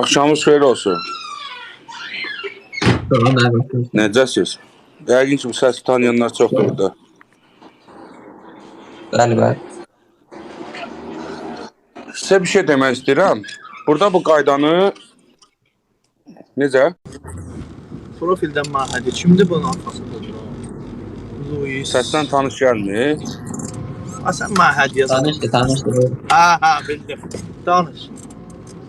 Axşamınız xeyir olsun. Tamam abi. Necəsiz? Yəqin ki, bu səsi tanıyanlar çoxdur burada. Bəli, bəli. Sizə bir şey demək istəyirəm. Burada bu qaydanı necə? Profildən mahədi. Kimdir bunun arxasında duran? Səsdən tanış gəlmir. Ha sən mahədi yazan. Tanışdı, tanışdı. Ha ha bildim. Danış.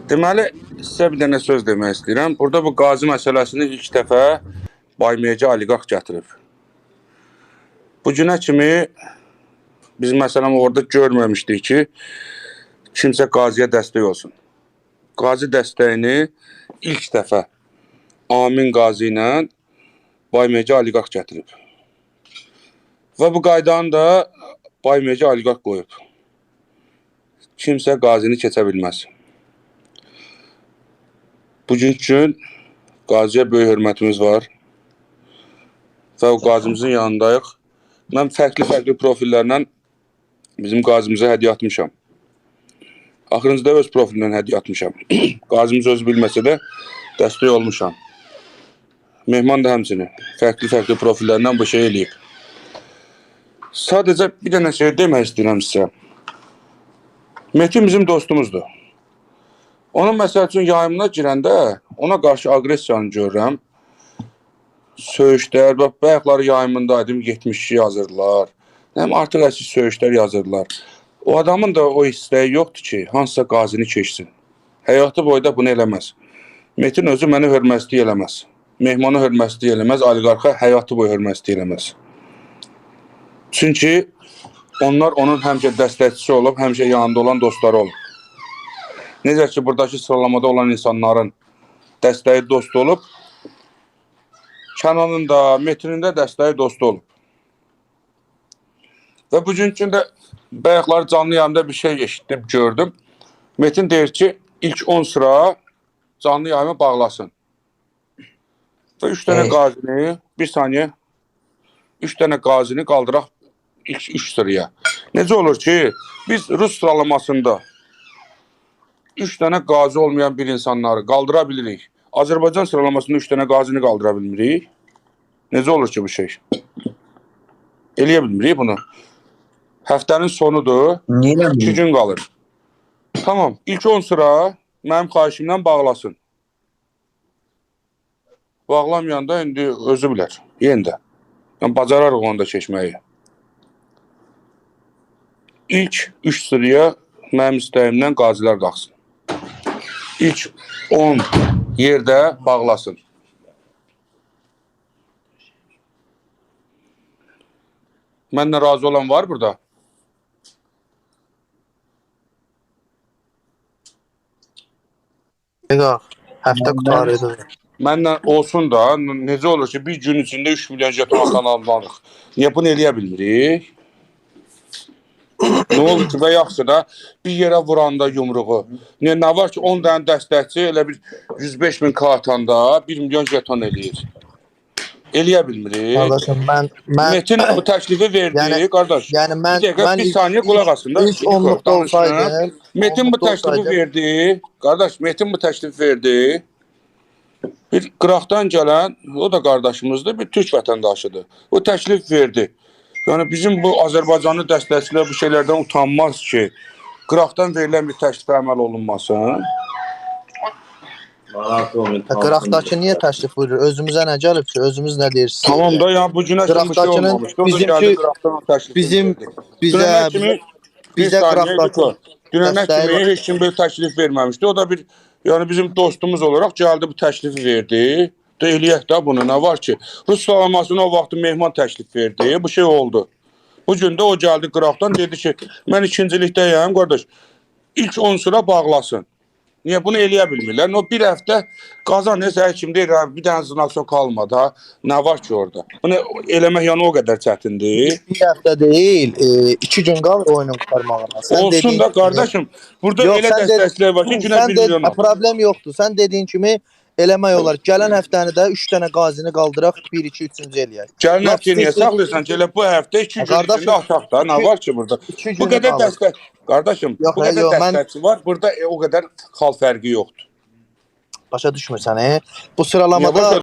Deməli, sizə bir dənə söz demək istəyirəm. Burada bu qazi məsələsini ilk dəfə Baymeyəcə oliqarx gətirib. Bu günə kimi biz məsələn orada görməmişdik ki, kimsə qaziyə dəstək olsun. Qazi dəstəyini ilk dəfə Amin qazi ilə Baymeyəcə oliqarx gətirib. Və bu qaydanı da Baymeyəcə oliqarx qoyub. Kimsə qazini keçə bilməz. Bugünkü gün qaziyə böyük hörmətimiz var. Və o qazimizin yanındayıq. Mən fərqli-fərqli profillərlə bizim qazimizə hədiyyə atmışam. Axırıncıda öz profilimdən hədiyyə atmışam. Qazimiz özü bilməsə də dəstək olmuşam. Mehman da həmçinin fərqli-fərqli profillərlə bu şey eləyib. Sadəcə bir dənə şey demək istəyirəm sizə. Metin bizim dostumuzdur. Onun məsəl üçün yayımına girəndə ona qarşı aqressiyanı görürəm. Söyüşlər, bax bayaqları yayımındaydım, 72 yazırdılar. Həm artıq əsil söyüşlər yazırdılar. O adamın da o istəyi yoxdur ki, hansısa qazini keçsin. Həyatı boyda bunu eləməz. Metin özü məni hörmətli eləməz. Mehmanı hörmətli eləməz, oliqarxa həyatı boyu hörmətli eləməz. Çünki onlar onun həmişə dəstəkçisi olub, həmişə yanında olan dostları olub. Necə ki, buradakı sıralamada olan insanların dəstəyi dost olub, Kənanın da, Metrinin də dəstəyi dostu olub. Və bugünkü də bayaqlar canlı yayımda bir şey eşitdim, gördüm. Metin deyir ki, ilk 10 sıra canlı yayımı bağlasın. Və 3 dənə Evet. qazini, bir saniyə, 3 dənə qazini qaldıraq ilk 3 sıraya. Necə olur ki, biz Rus sıralamasında 3 dənə qazi olmayan bir insanları qaldıra bilirik. Azərbaycan sıralamasında 3 dənə qazini qaldıra bilmirik. Necə olur ki bu şey? Eləyə bilmirik bunu. Həftənin sonudur. Niyə 2 eləmir? gün qalır. Tamam, ilk 10 sıra mənim xahişimlə bağlasın. Bağlamayanda indi özü bilər. Yenə də. Yəni bacararıq onda keçməyi. İlk 3 sıraya mənim istəyimdən qazilər qalxsın. İlk 10 yerdə bağlasın. Mənlə razı olan var burada? Eqaq. Həftə qutarıydı. Mənlə olsun da necə olur ki, bir gün içində 3 milyon jeton kanallanırıq. Niyə bunu eləyə bilmirik? Nə olur ki, və yaxşı da bir yerə vuranda yumruğu. Niyə nə var ki, 10 dənə dəstəkçi elə bir 105 min kartanda 1 milyon jeton eləyir. Eləyə bilmirik. Qardaşım mən mən Metin bu təklifi verdi, Yəni- qardaş. yəni mən bir dəqiqə, mən bir saniyə qulaq asın da. ilk 10-luqda danışın. olsaydım, Metin bu 10-luqda təklifi verdi. Qardaş, Metin bu təklifi verdi. Bir qıraqdan gələn, o da qardaşımızdır, bir türk vətəndaşıdır. O təklif verdi. Yəni bizim bu Azərbaycanlı dəstəkçilər bu şeylərdən utanmaz ki, qıraqdan verilən bir təklifə əməl olunmasın. qıraqdakı niyə təşrif buyurur? Özümüzə nə gəlib ki, özümüz nə deyirsiniz? Tamam da ya bu günə kimi şey olmamışdı. Bizimki- bizim bizə bizə qıraqdakı. Dünənə kimi heç kim böyle təklif verməmişdi. O da bir yəni bizim dostumuz olaraq gəldi bu təklifi verdi. Da eləyək də bunu nə var ki? Rus salamasına o vaxt Mehman təklif verdi. Bu şey oldu. Bu gün də o gəldi qıraqdan dedi ki, mən ikincilikdəyəm qardaş. İlk 10 sıra bağlasın. Niyə bunu eləyə bilmirlər? No bir həftə qazan nəsə həkim deyir, "Ha, bir dənə znakson qalmadı. Nə var ki orada? Bunu eləmək yəni o qədər çətindir. bir həftə deyil, 2 gün qalır oyunun qurtarmağına. Sən Olsun dediyin da qardaşım. Burada Yox, elə dəstəkçilər var ki, günə Sən 1 de, milyon. ha, problem yoxdur. Sən dediyin kimi eləmək olar. Gələn həftəni də 3 dənə qazini qaldıraq, 1 2 3-cü eləyək. Gəlin Lap həftə niyə saxlayırsan elə bu həftə 2 gün içində ataq da. Nə var ki burada? 2 Bu qədər dəstək. Qardaşım, Yox, bu qədər dəstəkçi var. Burada e, o qədər xal fərqi yoxdur. Başa düşmürsən, e? Bu sıralamada